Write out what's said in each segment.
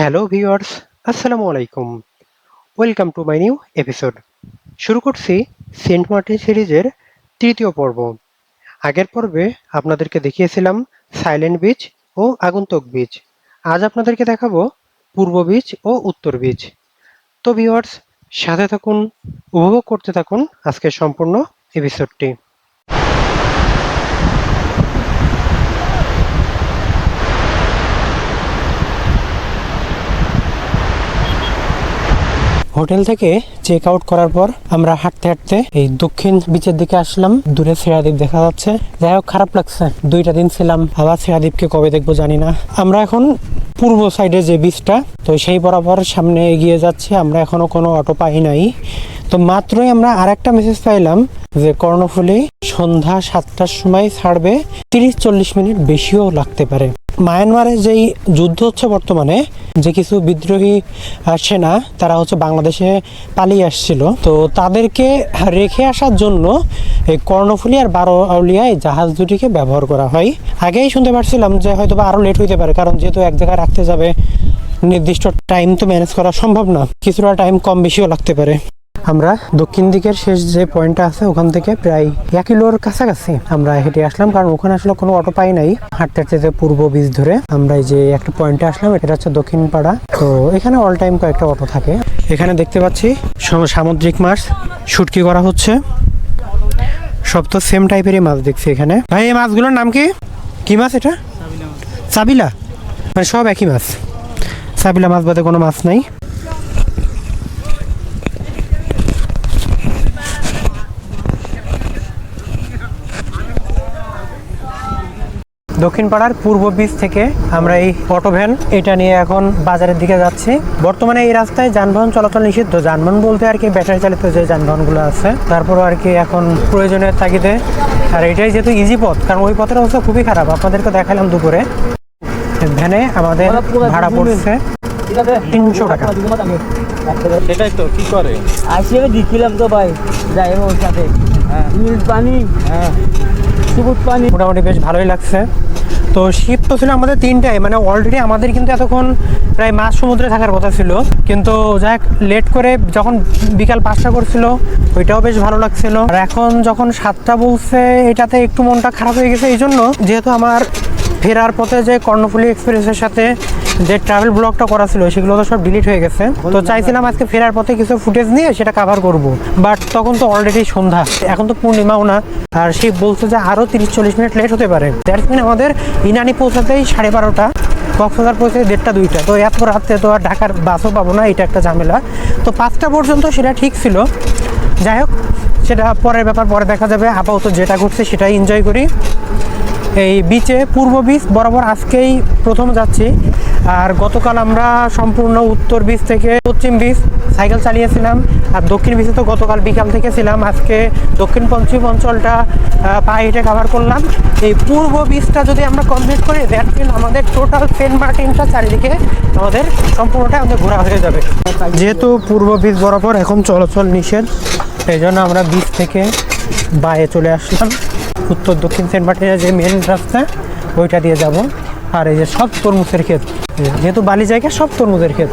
Hello viewers আসসালামু আলাইকুম welcome to my new episode শুরু করছি সেন্ট মার্টিন সিরিজের তৃতীয় পর্ব। আগের পর্বে আপনাদেরকে দেখিয়েছিলাম সাইলেন্ট বিচ ও আগন্তুক বিচ আজ আপনাদেরকে দেখাবো পূর্ব বিচ ও উত্তর বিচ তো ভিউয়ার্স সাথে থাকুন, উপভোগ করতে থাকুন আজকের সম্পূর্ণ এপিসোডটি হোটেল থেকে চেক আউট করার পর আমরা হাঁটতে হাঁটতে এই দক্ষিণ বিচের দিকে আসলাম। দূরে সেরাদ্বীপ দেখা যাচ্ছে। যাই হোক, খারাপ লাগছে। দুইটা দিন ছিলাম, আবার সেরাদ্বীপকে কবে দেখব জানি না। আমরা এখন পূর্ব সাইডে যে বিচটা তো সেই বরাবর সামনে এগিয়ে যাচ্ছি। আমরা এখনও কোনো অটো পাই নাই। তো মাত্রই আমরা আরেকটা মেসেজ পাইলাম যে কর্ণফুলি সন্ধ্যা সাতটার সময় ছাড়বে। তিরিশ চল্লিশ মিনিট বেশিও লাগতে পারে। মায়ানমারে যেই যুদ্ধ হচ্ছে বর্তমানে, যে কিছু বিদ্রোহী সেনা, তারা হচ্ছে বাংলাদেশে পালিয়ে আসছিল। তো তাদেরকে রেখে আসার জন্য এই কর্ণফুলি আর বারো আউলিয়া এই জাহাজ দুটিকে ব্যবহার করা হয়। আগেই শুনতে পারছিলাম যে হয়তো বা আরও লেট হইতে পারে, কারণ যেহেতু এক জায়গায় রাখতে যাবে, নির্দিষ্ট টাইম তো ম্যানেজ করা সম্ভব না। কিছুটা টাইম কম বেশিও লাগতে পারে। আমরা দক্ষিণ দিকের শেষ যে পয়েন্টটা আছে, ওখান থেকে প্রায় এক কিলোর কাছাকাছি আমরা হেঁটে আসলাম, কারণ ওখানে আসলে কোনো অটো পাই নাই। হাঁটতে হাঁটতে যে পূর্ব বীজ ধরে আমরা এই যে একটা পয়েন্টে আসলাম, এটা হচ্ছে দক্ষিণ পাড়া। তো এখানে অল টাইম কয়েকটা অটো থাকে। এখানে দেখতে পাচ্ছি সম- সামুদ্রিক মাছ শুটকি করা হচ্ছে। সব তো সেম টাইপেরই মাছ দেখছি এখানে। ভাই, এই মাছগুলোর নাম কি? কি মাছ এটা? সাবিলা মানে সব একই মাছ। সাবিলা মাছ বাদে কোনো মাছ নাই। দক্ষিণ পাড়ার পূর্ব বীজ থেকে আমরা এই অটো ভ্যান এটা নিয়ে এখন বাজারের দিকে যাচ্ছি। বর্তমানে এই রাস্তায় যানবাহন চলাচল নিষিদ্ধ। যানবাহন বলতে আর কি ব্যাটারি চালিত যে যানবাহনগুলো আছে তারপরও আর কি এখন প্রয়োজনের তাগিদে। আর এটাই যেহেতু ইজি পথ কারণ ওই পথের অবস্থা খুবই খারাপ। আপনাদেরকে দেখালাম দুপুরে। ভ্যানে আমাদের ভাড়া পড়ছে তিনশো টাকা। সেটাই তো কি করে? দিচ্ছিলাম তো ভাই যাই ওর সাথে। পানি হ্যাঁ। পানি। মোটামুটি বেশ ভালোই লাগছে। তো শীত তো ছিল আমাদের তিনটায় মানে অলরেডি আমাদের কিন্তু এতক্ষণ প্রায় মাছ সমুদ্রে থাকার কথা ছিল। কিন্তু যাই লেট করে যখন বিকাল পাঁচটা করছিল, ওইটাও বেশ ভালো লাগছিল। আর এখন যখন সাতটা বলছে, এটাতে একটু মনটা খারাপ হয়ে গেছে এই জন্য যেহেতু আমার ফেরার পথে যে কর্ণফুলি এক্সপ্রেসের সাথে যে ট্রাভেল ব্লগটা করা ছিল, সেগুলো তো সব ডিলিট হয়ে গেছে। তো চাইছিলাম আজকে ফেরার পথে কিছু ফুটেজ নিয়ে সেটা কাভার করব। বাট তখন তো অলরেডি সন্ধ্যা। এখন তো পূর্ণিমাও না। আর সে বলছে যে আরও তিরিশ চল্লিশ মিনিট লেট হতে পারে। দ্যাটস মিন আমাদের ইনানি পৌঁছাতেই সাড়ে বারোটা, কক্সবাজার পৌঁছে দেড়টা, দুইটা। তো এত রাত্রে তো আর ঢাকার বাসও পাবো না, এটা একটা ঝামেলা। তো পাঁচটা পর্যন্ত সেটা ঠিক ছিল। যাই হোক, সেটা পরের ব্যাপার, পরে দেখা যাবে। আপাতত যেটা ঘটছে সেটাই এনজয় করি। এই বিচে পূর্ব বিচ বরাবর আজকেই প্রথম যাচ্ছি। আর গতকাল আমরা সম্পূর্ণ উত্তর বিচ থেকে পশ্চিম বিচ সাইকেল চালিয়েছিলাম। আর দক্ষিণ বিচে তো গতকাল বিকাল থেকে ছিলাম। আজকে দক্ষিণ পশ্চিম অঞ্চলটা পায়ে হেঁটে কাভার করলাম। এই পূর্ব বিচটা যদি আমরা কমপ্লিট করি দ্যাট মিন আমাদের টোটাল সেন্ট মার্টিনটা চারিদিকে আমাদের সম্পূর্ণটা আমাদের ঘোরা হয়ে যাবে। যেহেতু পূর্ব বিচ বরাবর এখন চলাচল নিষেধ, সেই জন্য আমরা বিচ থেকে বায়ে চলে আসলাম। উত্তর দক্ষিণ সেন্ট মার্টিনের যে মেন রাস্তা, ওইটা দিয়ে যাব। আর এই যে সব তরমুজের ক্ষেত যেহেতু বালি জায়গা, সব তরমুজের ক্ষেত।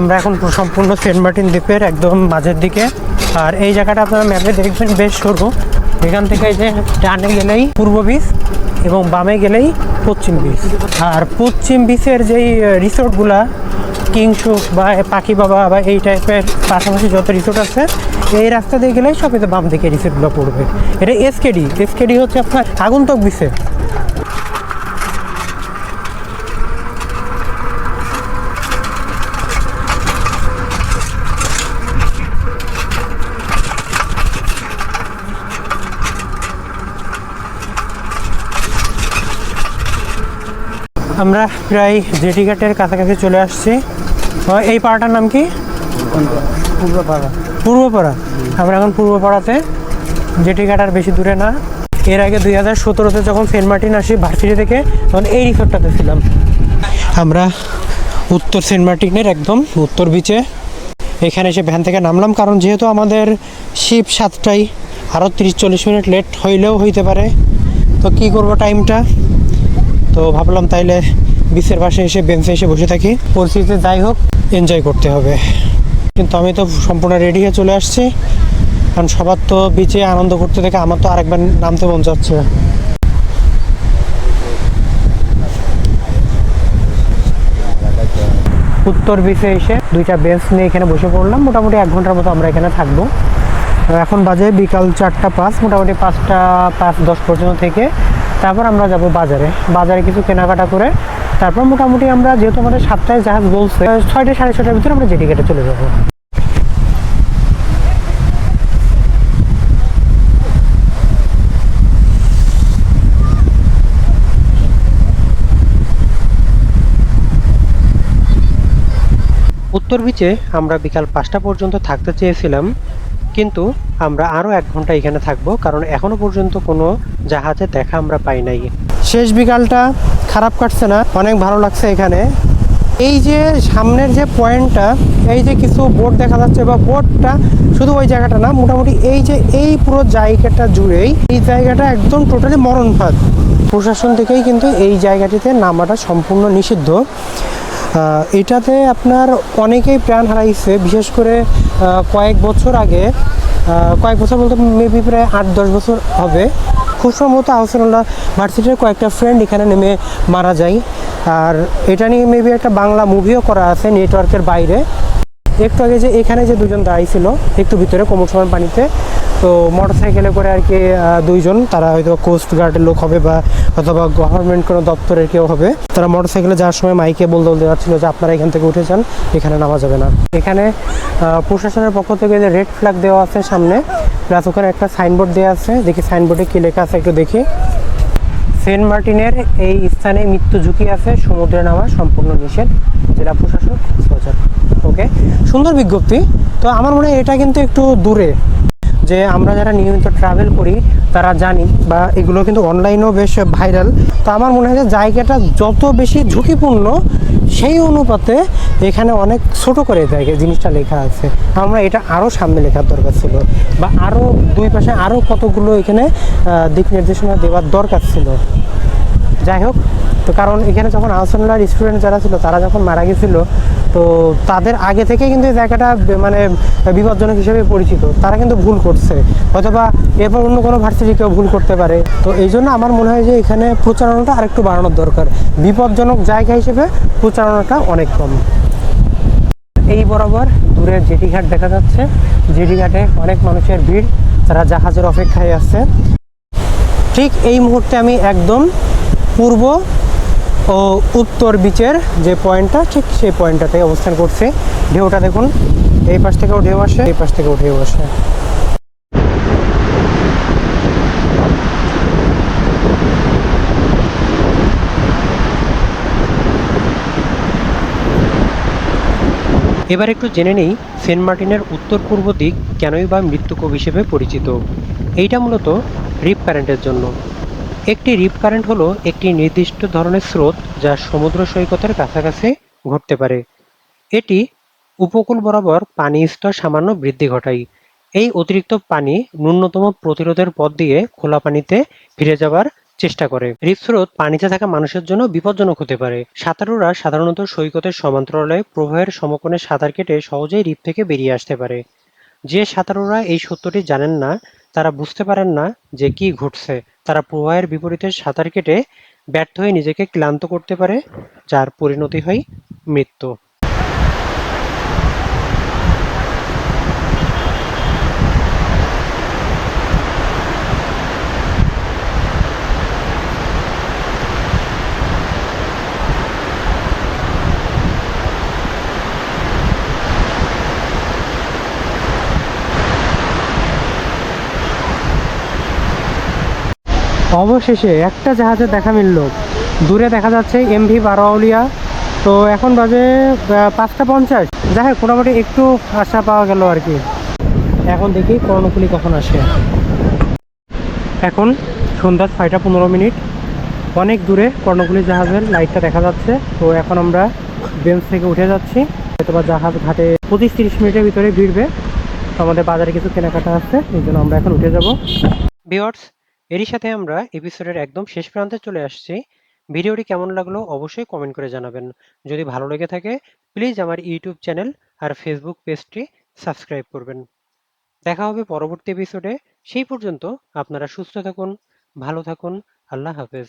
আমরা এখন সম্পূর্ণ সেন্ট মার্টিন দ্বীপের একদম মাঝের দিকে। আর এই জায়গাটা আপনারা ম্যাপে দেখবেন বেশ সরু। এখান থেকে যে ডানে গেলেই পূর্ব বিচ এবং বামে গেলেই পশ্চিম বিচ আর পশ্চিম বিচের যেই রিসোর্টগুলা কিংশুক বা পাখি বাবা বা এই টাইপের পাশাপাশি যত রিসোর্ট আছে, এই রাস্তা দিয়ে গেলেই সব বাম দিকে রিসোর্টগুলো পড়বে। এটা এসকেডি এসকেডি হচ্ছে আপনার আগন্তক বিচে আমরা প্রায় জেটি ঘাটের কাছাকাছি চলে আসছি। এই পাড়াটার নাম কি? পূর্বপাড়া। পূর্বপাড়া। আমরা এখন পূর্বপাড়াতে। জেটি ঘাট আর বেশি দূরে না। এর আগে দুই হাজার সতেরোতে যখন সেন্ট মার্টিন আসি ভার্সিটি থেকে তখন এই রিসোর্টটাতে ছিলাম। আমরা উত্তর সেন্ট মার্টিনের একদম উত্তর বিচে এখানে এসে ভ্যান থেকে নামলাম কারণ যেহেতু আমাদের শিপ সাতটায় আরও তিরিশ চল্লিশ মিনিট লেট হইলেও হইতে পারে। তো কি করব টাইমটা তো ভাবলাম তাইলে বিচের পাশে এসে বেঞ্চে এসে বসে থাকি। পরিস্থিতিতে যাই হোক এনজয় করতে হবে। কিন্তু আমি তো সম্পূর্ণ রেডি হয়ে চলে আসছি। কারণ সবার তো বিচে আনন্দ করতে দেখে আমার তো আরেকবার নামতে মন যাচ্ছে। উত্তর বিচে এসে দুইটা বেঞ্চ নিয়ে এখানে বসে পড়লাম। মোটামুটি এক ঘণ্টার মতো আমরা এখানে থাকব। এখন বাজে বিকাল চারটা পাঁচ, মোটামুটি পাঁচটা পাঁচ দশ পর্যন্ত থেকে। তারপর আমরা যাব বাজারে। বাজারে কিছু কেনাকাটা করে তারপর মোটামুটি আমরা যেহেতু আমাদের সাতটায় জাহাজ বলছে ছয়টা সাড়ে ছটার ভিতরে আমরা জেটি কেটে চলে যাব। উত্তর বিচে আমরা বিকাল পাঁচটা পর্যন্ত থাকতে চেয়েছিলাম। কিন্তু আমরা আরও এক ঘণ্টা এখানে থাকব, কারণ এখনও পর্যন্ত কোনো জাহাজে দেখা আমরা পাই নাই। শেষ বিকালটা খারাপ কাটছে না, অনেক ভালো লাগছে এখানে। এই যে সামনের যে পয়েন্টটা, এই যে কিছু বোট দেখা যাচ্ছে, বা বোটটা শুধু ওই জায়গাটা না, মোটামুটি এই যে এই পুরো জায়গাটা জুড়েই, এই জায়গাটা একদম টোটালি মরণ ফাঁদ প্রশাসন থেকেই কিন্তু এই জায়গাটিতে নামাটা সম্পূর্ণ নিষিদ্ধ। এটাতে আপনার অনেকেই প্রাণ হারাইছে, বিশেষ করে কয়েক বছর আগে কয়েক বছর বলতে মেবি প্রায় আট, দশ বছর হবে। খুব সম্ভবত আহসানুল্লাহ ভার্সিটির কয়েকটা ফ্রেন্ড এখানে নেমে মারা যায়। আর এটা নিয়ে মেবি একটা বাংলা মুভিও করা আছে নেটওয়ার্কের বাইরে। একটু আগে যে এখানে যে দুজন দাঁড়িয়েছিল একটু ভিতরে কোমর সমান পানিতে তো মোটর সাইকেলে করে আর কি দুইজন, তারা হয়তো কোস্ট গার্ডের লোক হবে বা অথবা গভর্নমেন্ট কোনো দপ্তরের কেউ হবে। তারা মোটর সাইকেলে যাওয়ার সময় মাইকে বলতে বলতে যাচ্ছিল যে, আপনারা এখান থেকে উঠে যান, এখানে নামা যাবে না। এখানে প্রশাসনের পক্ষ থেকে যে রেড ফ্ল্যাগ দেওয়া আছে সামনে প্লাস ওখানে একটা সাইনবোর্ড দেওয়া আছে, দেখি সাইনবোর্ডে কি লেখা আছে একটু দেখি। সেন্ট মার্টিনের এই স্থানে মৃত্যু ঝুঁকি আছে, সমুদ্রে নামা সম্পূর্ণ নিষেধ, জেলা কক্সবাজার ওকে সুন্দর বিজ্ঞপ্তি। তো আমার মনে হয় এটা কিন্তু একটু দূরে। যে আমরা যারা নিয়মিত ট্রাভেল করি, তারা জানি বা এগুলো কিন্তু অনলাইনেও বেশ ভাইরাল তো আমার মনে হয় যে জায়গাটা যত বেশি ঝুঁকিপূর্ণ, সেই অনুপাতে এখানে অনেক ছোট করে জায়গা, জিনিসটা লেখা আছে। আমরা এটা আরও সামনে লেখার দরকার ছিল। বা আরও দুই পাশে আরও কতগুলো এখানে দিক নির্দেশনা দেওয়ার দরকার ছিল। যাই হোক তো কারণ এখানে যখন আহসানুল্লাহর স্টুডেন্ট যারা ছিল, তারা যখন মারা গেছিল, তো তাদের আগে থেকে কিন্তু এই জায়গাটা মানে বিপজ্জনক হিসেবে পরিচিত। তারা কিন্তু ভুল করছে। অথবা এরপর অন্য কোনো ভার্সিটি কেউ ভুল করতে পারে। তো এই জন্য আমার মনে হয় যে এখানে প্রচারণাটা আরেকটু বাড়ানোর দরকার। বিপজ্জনক জায়গা হিসেবে প্রচারণাটা অনেক কম। এই বরাবর দূরের জেটি ঘাট দেখা যাচ্ছে। জেটি ঘাটে অনেক মানুষের ভিড়। তারা জাহাজের অপেক্ষায় আছে। ঠিক এই মুহূর্তে আমি একদম পূর্ব ও উত্তর বিচের যে পয়েন্টটা, ঠিক সেই পয়েন্টটাতে অবস্থান করছে। ঢেউটা দেখুন, এই পাশ থেকেও ঢেউ আসে, এই পাশ থেকেও ঢেউ আসে। এবার একটু জেনে নেই, সেন্ট মার্টিনের উত্তর পূর্ব দিক কেনই বা মৃত্যুকূপ হিসেবে পরিচিত? এইটা মূলত রিপ কারেন্টের জন্য। একটি রিপ কারেন্ট হলো একটি নির্দিষ্ট ধরনের স্রোত যা সমুদ্র সৈকতের কাছাকাছি ঘটতে পারে। এটি উপকূল বরাবর পানি স্তর সামান্য বৃদ্ধি ঘটায়। এই অতিরিক্ত পানি ন্যূনতম প্রতিরোধের পথ দিয়ে খোলা পানিতে ফিরে যাওয়ার চেষ্টা করে। রিপ স্রোত পানিতে থাকা মানুষের জন্য বিপজ্জনক হতে পারে। সাঁতারুরা সাধারণত সৈকতের সমান্তরালে প্রবাহের সমকোণে সাঁতার কেটে সহজেই রিপ থেকে বেরিয়ে আসতে পারে। যে সাঁতারুরা এই সত্যটি জানেন না, তারা বুঝতে পারেন না যে কি ঘটছে। তারা প্রবাহের বিপরীতে সাঁতার কেটে ব্যর্থ হয়ে নিজেকে ক্লান্ত করতে পারে, যার পরিণতি হয় মৃত্যু। অবশেষে একটা জাহাজের দেখা মিলল। দূরে দেখা যাচ্ছে এমভি বারোয়াউলিয়া। তো এখন বাজে পাঁচটা পঞ্চাশ। যাই হোক, মোটামুটি একটু আশা পাওয়া গেল আর কি। এখন দেখি কর্ণকুলি কখন আসে। এখন সন্ধ্যা ছয়টা পনেরো মিনিট। অনেক দূরে কর্ণফুলি জাহাজের লাইটটা দেখা যাচ্ছে। তো এখন আমরা বেঞ্চ থেকে উঠে যাচ্ছি। হয়তো বা জাহাজ ঘাটে পঁচিশ তিরিশ মিনিটের ভিতরে ভিড়বে। আমাদের বাজারে কিছু কেনাকাটা আছে, এই জন্য আমরা এখন উঠে যাব। বিয়ার্স এরই সাথে আমরা এপিসোডের একদম শেষ প্রান্তে চলে আসছি। ভিডিওটি কেমন লাগল অবশ্যই কমেন্ট করে জানাবেন। যদি ভালো লেগে থাকে প্লিজ আমার ইউটিউব চ্যানেল আর ফেসবুক পেজটি সাবস্ক্রাইব করবেন। দেখা হবে পরবর্তী এপিসোডে সেই পর্যন্ত আপনারা সুস্থ থাকুন, ভালো থাকুন, আল্লাহ হাফেজ।